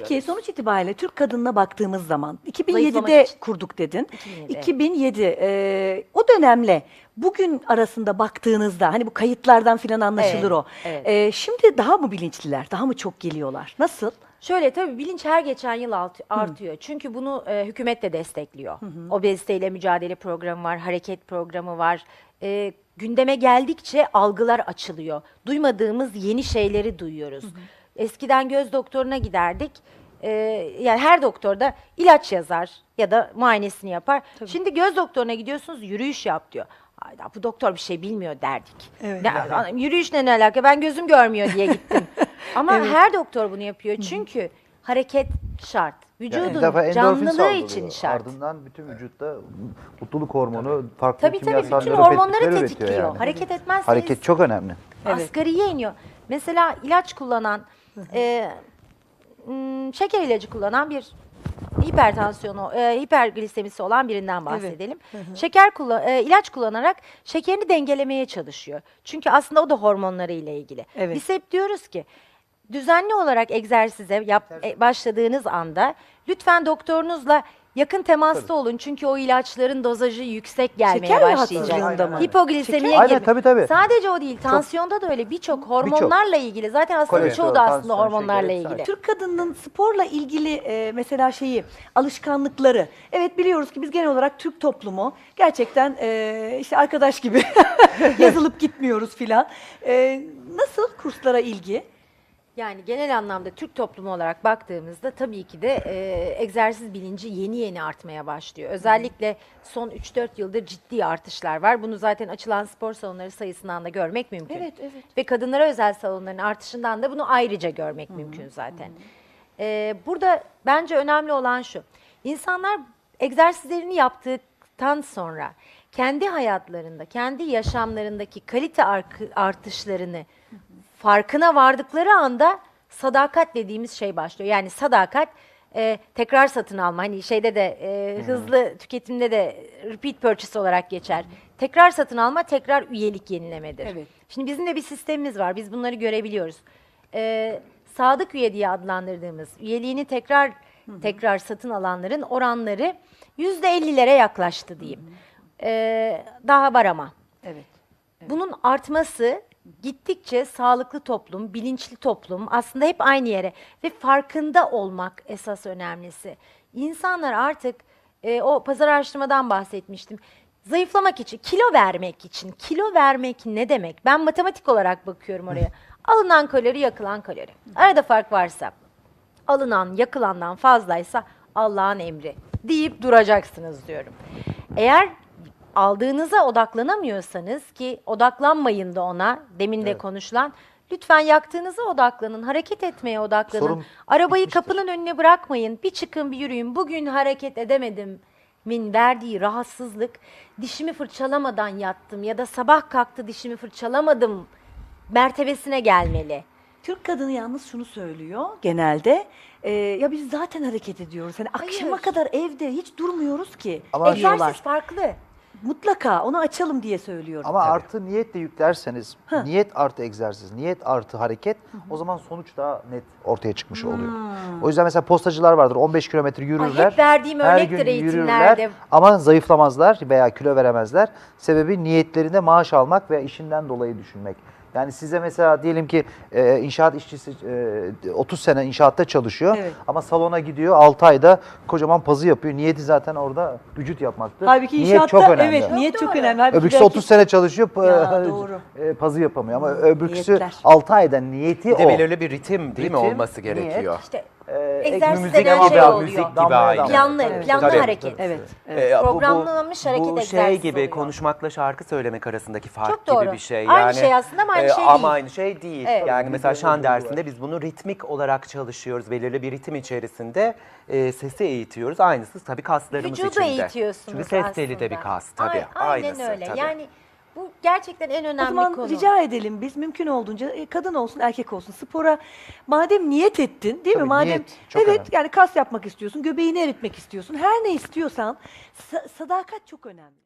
Peki sonuç itibariyle Türk kadınına baktığımız zaman Zayıflamak 2007'de için. kurduk dedin. 2007, evet. 2007 e, o dönemle bugün arasında baktığınızda hani bu kayıtlardan filan anlaşılır Evet, o. evet. E, şimdi daha mı bilinçliler? Daha mı çok geliyorlar? Nasıl? Şöyle tabii bilinç her geçen yıl artıyor. Çünkü bunu e, hükümet de destekliyor. Obeziteyle mücadele programı var, hareket programı var. E, gündeme geldikçe algılar açılıyor. Duymadığımız yeni şeyleri duyuyoruz. Eskiden göz doktoruna giderdik. E, yani her doktor da ilaç yazar ya da muayenesini yapar. Şimdi göz doktoruna gidiyorsunuz yürüyüş yap diyor. Hayda bu doktor bir şey bilmiyor derdik. Evet. Ne, yürüyüşle ne alaka ben gözüm görmüyor diye gittim. Ama her doktor bunu yapıyor çünkü hareket şart. Yani Vücudun endorfin canlılığı için şart. Ardından bütün vücutta mutluluk hormonu, farklı Tabii tabii kimyasalları, bütün hormonları tetikliyor. yani. Hareket etmezseniz Hareket çok önemli. Evet. asgariye iniyor. Mesela ilaç kullanan, e, şeker ilacı kullanan bir hipertansiyonu, e, hiperglisemisi olan birinden bahsedelim. Şeker kullan, e, ilaç kullanarak şekerini dengelemeye çalışıyor. Çünkü aslında o da hormonları ile ilgili. Evet. Biz hep diyoruz ki düzenli olarak egzersize yap, e, başladığınız anda lütfen doktorunuzla yakın temasta olun. Çünkü o ilaçların dozajı yüksek gelmeye Şeker başlayacak. rahatsızlığında mı? Hipoglisemiye Aynen, gibi. tabii, tabii. Sadece o değil, tansiyonda da öyle birçok hormonlarla ilgili. Zaten aslında Kolesterol, çoğu da aslında tansiyon, hormonlarla şeker, ilgili. Türk kadının sporla ilgili e, mesela şeyi alışkanlıkları. Evet biliyoruz ki biz genel olarak Türk toplumu gerçekten e, işte arkadaş gibi yazılıp gitmiyoruz filan. E, nasıl kurslara ilgi? Yani genel anlamda Türk toplumu olarak baktığımızda tabii ki de e, egzersiz bilinci yeni yeni artmaya başlıyor. Özellikle son 3-4 yıldır ciddi artışlar var. Bunu zaten açılan spor salonları sayısından da görmek mümkün. Evet, evet. Ve kadınlara özel salonların artışından da bunu ayrıca görmek mümkün zaten. E, burada bence önemli olan şu. İnsanlar egzersizlerini yaptıktan sonra kendi hayatlarında, kendi yaşamlarındaki kalite artışlarını farkına vardıkları anda sadakat dediğimiz şey başlıyor. Yani sadakat e, tekrar satın alma. Hani şeyde de e, hızlı tüketimde de repeat purchase olarak geçer. Tekrar satın alma, tekrar üyelik yenilemedir. Evet. Şimdi bizim de bir sistemimiz var. Biz bunları görebiliyoruz. E, sadık üye diye adlandırdığımız üyeliğini tekrar tekrar satın alanların oranları yüzde 50'lere yaklaştı diyeyim. E, daha var ama. Evet. Bunun artması gittikçe sağlıklı toplum, bilinçli toplum aslında hep aynı yere ve farkında olmak esas önemlisi. İnsanlar artık e, o pazar araştırmadan bahsetmiştim. Zayıflamak için, kilo vermek için. Kilo vermek ne demek? Ben matematik olarak bakıyorum oraya. Alınan kalori, yakılan kalori. Arada fark varsa alınan yakılandan fazlaysa Allah'ın emri deyip duracaksınız diyorum. Eğer aldığınıza odaklanamıyorsanız ki odaklanmayın da ona demin de konuşulan lütfen yaktığınıza odaklanın, hareket etmeye odaklanın. Sorun Arabayı bitmiştir. kapının önüne bırakmayın. Bir çıkın bir yürüyün. Bugün hareket edemedim min verdiği rahatsızlık dişimi fırçalamadan yattım ya da sabah kalktı dişimi fırçalamadım mertebesine gelmeli. Türk kadını yalnız şunu söylüyor genelde. e, ya biz zaten hareket ediyoruz. Hani akşama Hayır. kadar evde hiç durmuyoruz ki. Ama- diyorlar. Egzersiz farklı. Mutlaka onu açalım diye söylüyorum. Ama artı niyet de yüklerseniz, niyet artı egzersiz, niyet artı hareket o zaman sonuç daha net ortaya çıkmış oluyor. O yüzden mesela postacılar vardır 15 kilometre yürürler. hep verdiğim her örnektir gün eğitimlerde. yürürler Ama zayıflamazlar veya kilo veremezler. Sebebi niyetlerinde maaş almak ve işinden dolayı düşünmek. Yani size mesela diyelim ki e, inşaat işçisi e, 30 sene inşaatta çalışıyor Evet. ama salona gidiyor 6 ayda kocaman pazı yapıyor. Niyeti zaten orada vücut yapmaktır. Halbuki Niyet inşaatta çok önemli. evet niyet çok önemli. Halbuki Öbürküsü belki- 30 sene çalışıyor, Ya, doğru. e, pazı yapamıyor ama öbürküsü Niyetler. 6 ayda niyeti Bir de o. belirli bir ritim değil mi Ritim, olması niyet. gerekiyor? İşte Ee, egzersiz müzik denen ama şey biraz oluyor. müzik gibi Damlaya aynı. damlaya. Planlı, Evet. planlı Tabii. hareket. Evet. Ee, bu- bu- Programlanmış hareket Bu şey egzersizi gibi oluyor. konuşmakla şarkı söylemek arasındaki fark Çok doğru. gibi bir şey. Aynı şey aslında ama aynı şey Ama değil. aynı şey değil. Evet. Yani mesela şan dersinde biz bunu ritmik olarak çalışıyoruz. Belirli bir ritim içerisinde e, sesi eğitiyoruz. Aynısı tabii kaslarımız Vücudu içinde. eğitiyorsunuz Çünkü ses teli aslında. de bir kas tabii. Ay- aynen Aynısı öyle. tabii. Yani bu gerçekten en O önemli zaman konu. rica edelim biz mümkün olduğunca e, kadın olsun erkek olsun spora madem niyet ettin değil mi? Tabii, Madem niyet çok evet önemli. yani kas yapmak istiyorsun, göbeğini eritmek istiyorsun. Her ne istiyorsan sa- sadakat çok önemli.